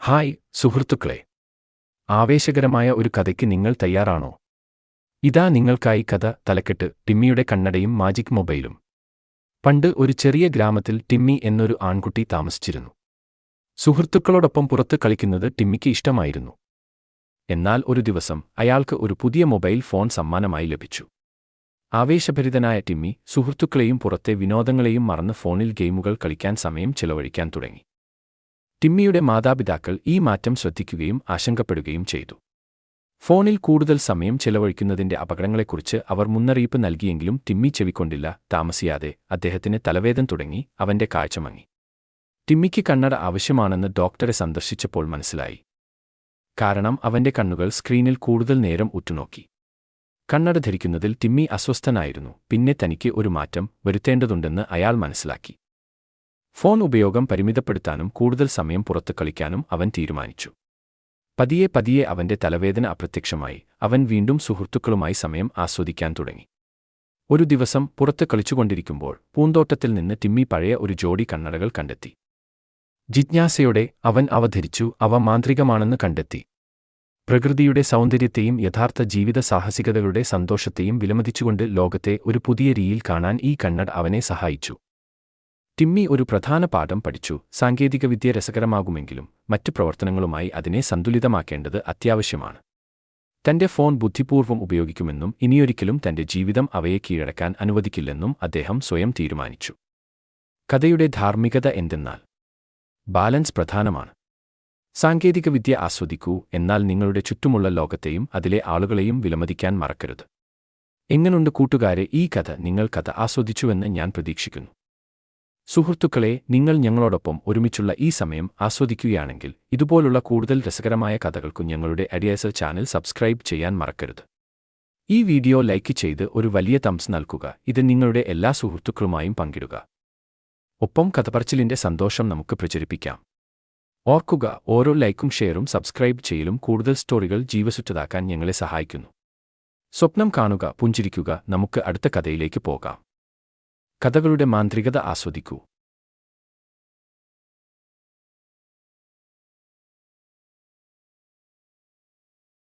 Hi സുഹൃത്തുക്കളെ. ആവേശകരമായ ഒരു കഥയ്ക്ക് നിങ്ങൾ തയ്യാറാണോ? ഇതാ നിങ്ങൾക്കായി കഥ തലക്കെട്ട് ടിമ്മിയുടെ കണ്ണടയും മാജിക് മൊബൈലും. പണ്ട് ഒരു ചെറിയ ഗ്രാമത്തിൽ ടിമ്മി എന്നൊരു ആൺകുട്ടി താമസിച്ചിരുന്നു. സുഹൃത്തുക്കളോടൊപ്പം പുറത്ത് കളിക്കുന്നത് ടിമ്മിക്ക് ഇഷ്ടമായിരുന്നു. എന്നാൽ ഒരു ദിവസം അയാൾക്ക് ഒരു പുതിയ മൊബൈൽ ഫോൺ സമ്മാനമായി ലഭിച്ചു. ആവേശഭരിതനായ ടിമ്മി സുഹൃത്തുക്കളെയും പുറത്തെ വിനോദങ്ങളെയും മറന്ന് ഫോണിൽ ഗെയിമുകൾ കളിക്കാൻ സമയം ചെലവഴിക്കാൻ തുടങ്ങി. ടിമ്മിയുടെ മാതാപിതാക്കൾ ഈ മാറ്റം ശ്രദ്ധിക്കുകയും ആശങ്കപ്പെടുകയും ചെയ്തു. ഫോണിൽ കൂടുതൽ സമയം ചെലവഴിക്കുന്നതിന്റെ അപകടങ്ങളെക്കുറിച്ച് അവർ മുന്നറിയിപ്പ് നൽകിയെങ്കിലും ടിമ്മി ചെവിക്കൊണ്ടില്ല താമസിയാതെ അദ്ദേഹത്തിന് തലവേദന തുടങ്ങി അവന്റെ കാഴ്ച മങ്ങി. ടിമ്മിക്ക് കണ്ണട ആവശ്യമാണെന്ന് ഡോക്ടറെ സന്ദർശിച്ചപ്പോൾ മനസ്സിലായി. കാരണം അവന്റെ കണ്ണുകൾ സ്ക്രീനിൽ കൂടുതൽ നേരം ഉറ്റുനോക്കി. കണ്ണട ധരിക്കുന്നതിൽ ടിമ്മി അസ്വസ്ഥനായിരുന്നു പിന്നെ തനിക്ക് ഒരു മാറ്റം വരുത്തേണ്ടതുണ്ടെന്ന് അയാൾ മനസ്സിലാക്കി. ഫോൺ ഉപയോഗം പരിമിതപ്പെടുത്താനും കൂടുതൽ സമയം പുറത്തു കളിക്കാനും അവൻ തീരുമാനിച്ചു. പതിയെ പതിയെ അവന്റെ തലവേദന അപ്രത്യക്ഷമായി. അവൻ വീണ്ടും സുഹൃത്തുക്കളുമായി സമയം ആസ്വദിക്കാൻ തുടങ്ങി. ഒരു ദിവസം പുറത്ത് കളിച്ചുകൊണ്ടിരിക്കുമ്പോൾ പൂന്തോട്ടത്തിൽ നിന്ന് തിമ്മി പഴയ ഒരു ജോഡി കണ്ണടകൾ കണ്ടെത്തി. ജിജ്ഞാസയോടെ അവൻ അവധരിച്ചു അവ മാന്ത്രികമാണെന്ന് കണ്ടെത്തി. പ്രകൃതിയുടെ സൗന്ദര്യത്തെയും യഥാർത്ഥ ജീവിത സാഹസികതകളുടെ സന്തോഷത്തെയും വിലമതിച്ചുകൊണ്ട് ലോകത്തെ ഒരു പുതിയ രീതിയിൽ കാണാൻ ഈ കണ്ണട അവനെ സഹായിച്ചു. ടിമ്മി ഒരു പ്രധാന പാഠം പഠിച്ചു. സാങ്കേതികവിദ്യ രസകരമാകുമെങ്കിലും മറ്റ് പ്രവർത്തനങ്ങളുമായി അതിനെ സന്തുലിതമാക്കേണ്ടത് അത്യാവശ്യമാണ്. തന്റെ ഫോൺ ബുദ്ധിപൂർവം ഉപയോഗിക്കുമെന്നും ഇനിയൊരിക്കലും തന്റെ ജീവിതം അവയെ കീഴടക്കാൻ അനുവദിക്കില്ലെന്നും അദ്ദേഹം സ്വയം തീരുമാനിച്ചു. കഥയുടെ ധാർമ്മികത എന്തെന്നാൽ ബാലൻസ് പ്രധാനമാണ്. സാങ്കേതികവിദ്യ ആസ്വദിക്കൂ എന്നാൽ നിങ്ങളുടെ ചുറ്റുമുള്ള ലോകത്തെയും അതിലെ ആളുകളെയും വിലമതിക്കാൻ മറക്കരുത്. എങ്ങനുണ്ട് കൂട്ടുകാരെ ഈ കഥ നിങ്ങൾ കഥ ആസ്വദിച്ചുവെന്ന് ഞാൻ പ്രതീക്ഷിക്കുന്നു. സുഹൃത്തുക്കളെ നിങ്ങൾ ഞങ്ങളോടൊപ്പം ഒരുമിച്ചുള്ള ഈ സമയം ആസ്വദിക്കുകയാണെങ്കിൽ ഇതുപോലുള്ള കൂടുതൽ രസകരമായ കഥകൾക്കും ഞങ്ങളുടെ അഡിയസർ ചാനൽ സബ്സ്ക്രൈബ് ചെയ്യാൻ മറക്കരുത്. ഈ വീഡിയോ ലൈക്ക് ചെയ്ത് ഒരു വലിയ തംസ് നൽകുക. ഇത് നിങ്ങളുടെ എല്ലാ സുഹൃത്തുക്കളുമായും പങ്കിടുക. ഒപ്പം കഥപറച്ചിലിന്റെ സന്തോഷം നമുക്ക് പ്രചരിപ്പിക്കാം. ഓർക്കുക ഓരോ ലൈക്കും ഷെയറും സബ്സ്ക്രൈബ് ചെയ്യലും കൂടുതൽ സ്റ്റോറികൾ ജീവസുറ്റതാക്കാൻ ഞങ്ങളെ സഹായിക്കുന്നു. സ്വപ്നം കാണുക പുഞ്ചിരിക്കുക നമുക്ക് അടുത്ത കഥയിലേക്ക് പോകാം. കഥകളുടെ മാന്ത്രികത ആസ്വദിക്കൂ.